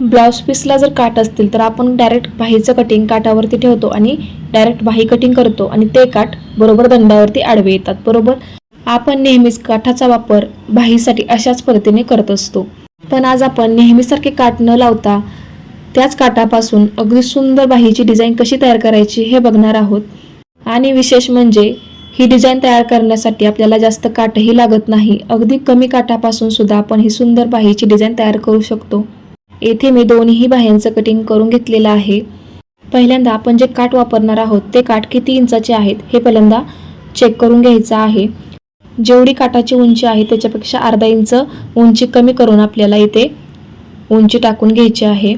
Blouse पीसला जर काट असतील तर आपण डायरेक्ट बाहीचं कटिंग काटावरती ठेवतो आणि डायरेक्ट बाही कटिंग करतो आणि ते काठ बरोबर दंडावरती आडवे येतात बरोबर? आपण नेहमीच काठाचा वापर बाहीसाठी अशाच पद्धतीने करत असतो. पण आज आपण नेहमीसारखे काठ न लावता त्याच काठापासून अगदी सुंदर बाहीची डिझाईन कशी तयार करायची हे बघणार आहोत. आणि विशेष म्हणजे ही डिझाईन तयार करण्यासाठी आपल्याला जास्त काठही लागत नाही. अगदी कमी काठापासून सुद्धा आपण ही सुंदर बाहीची डिझाईन तयार करू शकतो. येथे मी दोन्ही बाह्यांचं कटिंग करून घेतलेलं आहे. पहिल्यांदा आपण जे काठ वापरणार आहोत ते काठ किती इंचाचे आहेत हे पहिल्यांदा चेक करून घ्यायचं आहे. जेवढी काठाची उंची आहे त्याच्यापेक्षा अर्धा इंच उंची कमी करून आपल्याला इथे उंची टाकून घ्यायची आहे.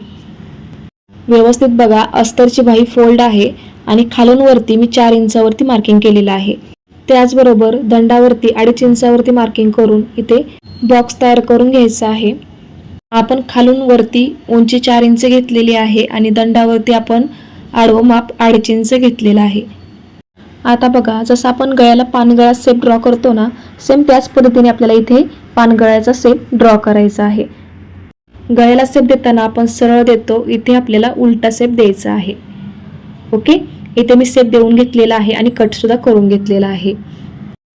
व्यवस्थित बघा अस्तरची बाही फोल्ड आहे आणि खालून वरती मी चार इंचावरती मार्किंग केलेलं आहे. त्याचबरोबर दंडावरती अडीच इंचावरती मार्किंग करून इथे बॉक्स तयार करून घ्यायचा आहे. आपण खालून वरती उंची चार इंच घेतलेली आहे आणि दंडावरती आपण आडवं माप अडीच इंच घेतलेलं आहे. आता बघा जसं आपण गळ्याला पानगळा सेप ड्रॉ करतो ना सेम त्याच पद्धतीने आपल्याला इथे पानगळ्याचा सेप ड्रॉ करायचा आहे. गळ्याला सेप देताना आपण सरळ देतो इथे आपल्याला उलटा सेप द्यायचा आहे. ओके? इथे मी सेप देऊन घेतलेला आहे आणि कटसुद्धा करून घेतलेला आहे.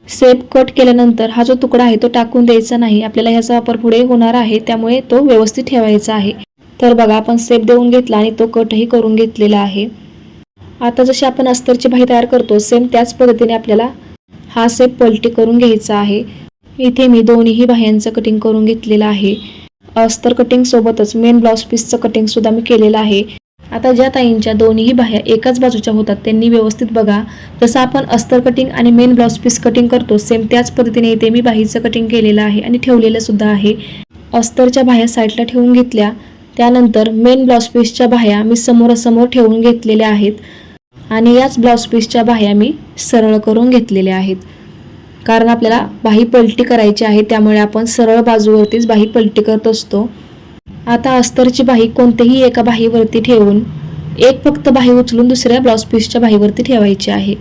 सेप कट केल्यानंतर हा जो तुकडा आहे तो टाकून द्यायचा नाही. आपल्याला ह्याचा वापर पुढे होणार आहे त्यामुळे तो व्यवस्थित ठेवायचा आहे. तर बघा आपण सेप देऊन घेतला आणि तो कटही करून घेतलेला आहे. आता जशी आपण अस्तरची भाई तयार करतो सेम त्याच पद्धतीने आपल्याला हा सेप पलटी करून घ्यायचा आहे. इथे मी दोन्हीही बाह्यांचं कटिंग करून घेतलेलं आहे. अस्तर कटिंग सोबतच मेन ब्लाऊज पीसचं कटिंगसुद्धा मी केलेलं आहे. आता ज्या ताईंच्या दोन्ही बाह्या एकाच बाजूच्या होतात त्यांनी व्यवस्थित बघा. जसं आपण अस्तर कटिंग आणि मेन ब्लाऊज पीस कटिंग करतो सेम त्याच पद्धतीने इथे मी बाहीचं कटिंग केलेलं आहे आणि ठेवलेलं सुद्धा आहे. अस्तरच्या बाह्या साईडला ठेवून घेतल्या त्यानंतर मेन ब्लाऊज पीसच्या बाह्या मी समोरासमोर ठेवून घेतलेल्या आहेत. आणि याच ब्लाऊज पीसच्या बाह्या मी सरळ करून घेतलेल्या आहेत. कारण आपल्याला बाही पलटी करायची आहे त्यामुळे आपण सरळ बाजूवरतीच बाही पलटी करत असतो. आता अस्तरची बाही कोणत्याही एका बाहीवरती ठेवून एक फक्त बाही उचलून दुसऱ्या ब्लाऊज पीसच्या बाहीवरती ठेवायची आहे.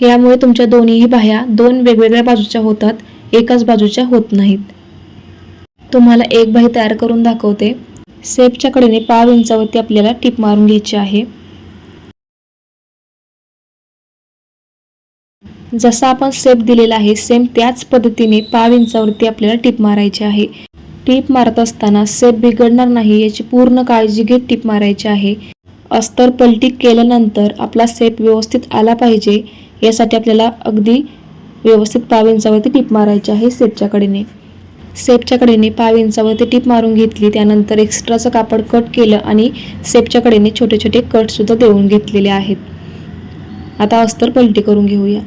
यामुळे तुमच्या दोन्हीही बाह्या दोन वेगवेगळ्या बाजूच्या होतात एकाच बाजूच्या होत नाहीत. तुम्हाला एक बाही तयार करून दाखवते. सेपच्या कडेने पाव इंचावरती आपल्याला टिप मारून घ्यायची आहे. जसा आपण सेप दिलेला आहे सेम त्याच पद्धतीने पाव इंचावरती आपल्याला टिप मारायची आहे. टीप मारत असताना सेप बिघडणार नाही याची पूर्ण काळजी घेत टीप मारायची आहे. अस्तर पलटी केल्यानंतर आपला सेप व्यवस्थित आला पाहिजे यासाठी आपल्याला अगदी व्यवस्थित पाव इंचावरती टीप मारायची आहे सेपच्या कडेने. सेपच्या कडेने पाव इंचावरती टीप मारून घेतली त्यानंतर एक्स्ट्राचं कापड कट केलं आणि सेपच्या कडेने छोटे छोटे कटसुद्धा देऊन घेतलेले आहेत. आता अस्तर पलटी करून घेऊया.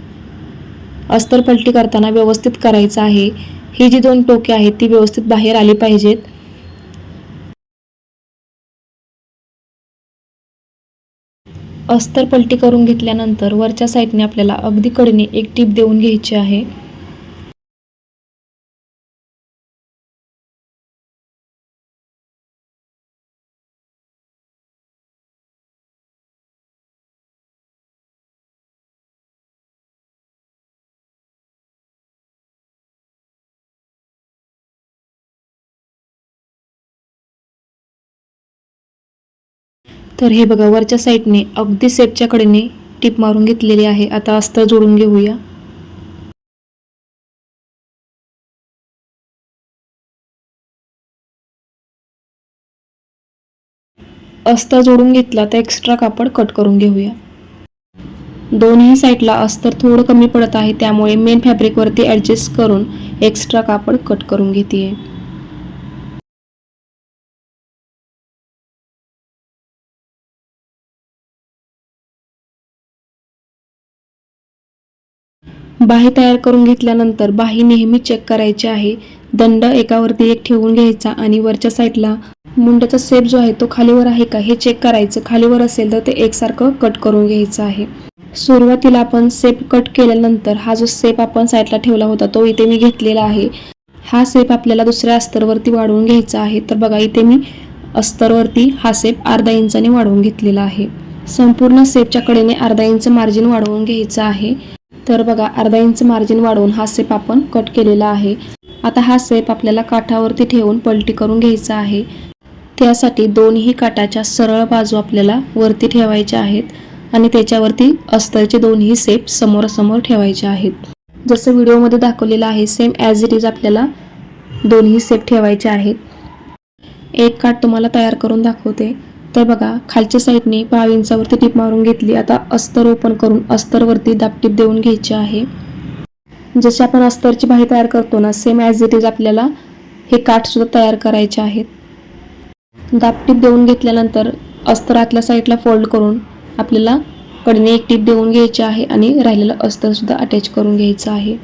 अस्तर पलटी करताना व्यवस्थित करायचं आहे. ही जी दोन टोके आहेत ती व्यवस्थित बाहेर आली पाहिजेत. अस्तर पलटी करून घेतल्यानंतर वरच्या साईडने आपल्याला अगदी कडीने एक टीप देऊन घ्यायची आहे. तर हे बघा वरच्या साईडने अगदी सेपच्या कडेने टीप मारून घेतलेली आहे. आता अस्तर जोडून घेऊया. अस्तर जोडून घेतला तर एक्स्ट्रा कापड कट करून घेऊया. दोन्ही साईडला अस्तर थोडं कमी पडत आहे त्यामुळे मेन फॅब्रिकवरती ॲडजस्ट करून एक्स्ट्रा कापड कट करून घेते बाही तयार करून घेतल्यानंतर बाही नेहमी चेक करायची आहे. दंड एकावरती एक ठेवून घ्यायचा आणि वरच्या साईडला मुंड्याचा सेप जो आहे तो खालीवर आहे का हे चेक करायचं. खालीवर असेल तर ते एकसारखं कट करून घ्यायचं आहे. सुरुवातीला आपण सेप कट केल्यानंतर हा जो सेप आपण साईडला ठेवला होता तो इथे मी घेतलेला आहे. हा सेप आपल्याला दुसऱ्या अस्तरवरती वाढवून घ्यायचा आहे. तर बघा इथे मी अस्तरवरती हा सेप अर्धा इंचाने वाढवून घेतलेला आहे. संपूर्ण सेपच्या कडेने अर्धा इंच मार्जिन वाढवून घ्यायचं आहे. तर बघा अर्धा इंच मार्जिन वाढवून हा सेप आपण कट केलेला आहे. आता हा सेप आपल्याला काठावरती ठेवून पलटी करून घ्यायचा आहे. त्यासाठी दोन्ही काटाच्या सरळ बाजू आपल्याला वरती ठेवायच्या आहेत आणि त्याच्यावरती अस्तरचे दोन्ही सेप समोरासमोर ठेवायचे आहेत. जसं व्हिडिओमध्ये दाखवलेलं आहे सेम ॲज इट इज आपल्याला दोन्ही सेप ठेवायचे आहेत. एक काठ तुम्हाला तयार करून दाखवते. तर बघा खालच्या साईडने पहा इंचावरती टीप मारून घेतली. आता अस्तर ओपन करून अस्तरवरती दाबटीप देऊन घ्यायची आहे. जसे आपण अस्तरची बाही तयार करतो ना सेम ॲज इट इज आपल्याला हे काठसुद्धा तयार करायचे आहेत. दाबटीप देऊन घेतल्यानंतर अस्तर आतल्या साईडला फोल्ड करून आपल्याला कडीने एक टीप देऊन घ्यायची आहे आणि राहिलेलं अस्तरसुद्धा अटॅच करून घ्यायचं आहे.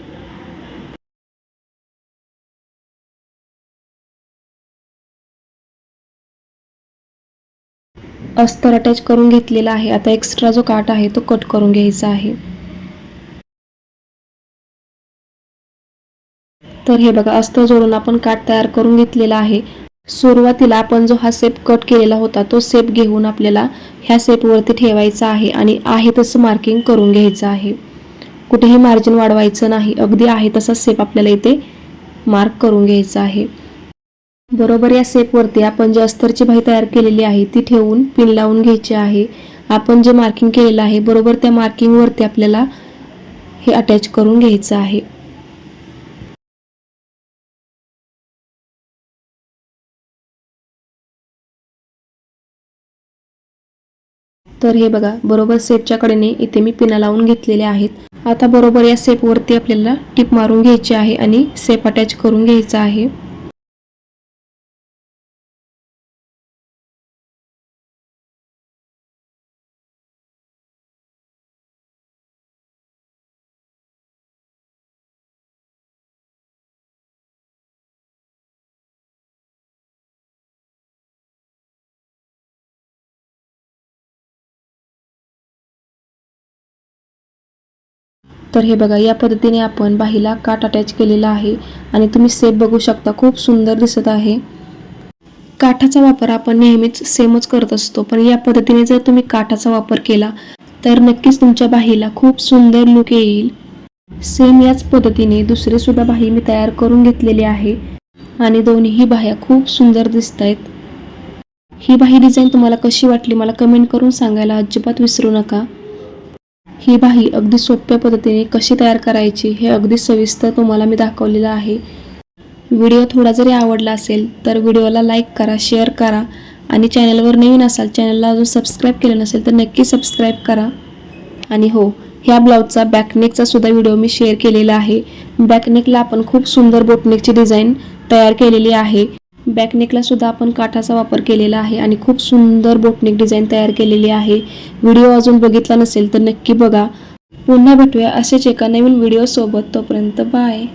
अस्तर अटॅच करून घेतलेला आहे. आता एक्स्ट्रा जो काट आहे तो कट करून घ्यायचा आहे. तर हे बघा अस्तर जोडून आपण काट तयार करून घेतलेला आहे. सुरुवातीला आपण जो हा सेप कट केलेला होता तो सेप घेऊन आपल्याला ह्या सेपवरती ठेवायचा आहे आणि आहे तसं मार्किंग करून घ्यायचं आहे. कुठेही मार्जिन वाढवायचं नाही. अगदी आहे तसा सेप आपल्याला इथे मार्क करून घ्यायचा आहे. बरोबर या सेपवरती आपण जे अस्तरची बाही तयार केलेली आहे ती ठेवून पिन लावून घ्यायची आहे. आपण जे मार्किंग केलेलं आहे बरोबर त्या मार्किंगवरती आपल्याला हे अटॅच करून घ्यायचं आहे. तर हे बघा बरोबर सेपच्या कडेने इथे मी पिना लावून घेतलेले आहेत. आता बरोबर या सेपवरती आपल्याला टिप मारून घ्यायची आहे आणि सेप अटॅच करून घ्यायचा आहे. तर हे बघा या पद्धतीने आपण बाहीला काट अटॅच केलेला आहे आणि तुम्ही सेप बघू शकता खूप सुंदर दिसत आहे. काठाचा वापर आपण नेहमीच सेमच करत असतो पण या पद्धतीने जर तुम्ही काठाचा वापर केला तर नक्कीच तुमच्या बाहीला खूप सुंदर लुक येईल. सेम याच पद्धतीने दुसरे सुद्धा बाही मी तयार करून घेतलेली आहे आणि दोन्हीही बाह्या खूप सुंदर दिसत आहेत ही बाही डिझाईन तुम्हाला कशी वाटली मला कमेंट करून सांगायला अजिबात विसरू नका. ही बाही अगदी सोप्या पद्धतीने कशी तयार करायची हे अगदी सविस्तर तुम्हाला मी दाखवलेलं आहे. व्हिडिओ थोडा जरी आवडला असेल तर व्हिडिओला लाईक करा शेअर करा आणि चॅनलवर नवीन असाल चॅनलला अजून सबस्क्राईब केलं नसेल तर नक्की सबस्क्राईब करा. आणि हो ह्या ब्लाऊजचा बॅकनेकचा सुद्धा व्हिडिओ मी शेअर केलेला आहे. बॅकनेकला आपण खूप सुंदर बोटनेकची डिझाईन तयार केलेली आहे. बॅकनेकला सुद्धा आपण काठाचा वापर केलेला आहे आणि खूप सुंदर बोटनेक डिझाईन तयार केलेली आहे. व्हिडिओ अजून बघितला नसेल तर नक्की बघा. पुन्हा भेटूया असेच एका नवीन व्हिडिओसोबत तोपर्यंत बाय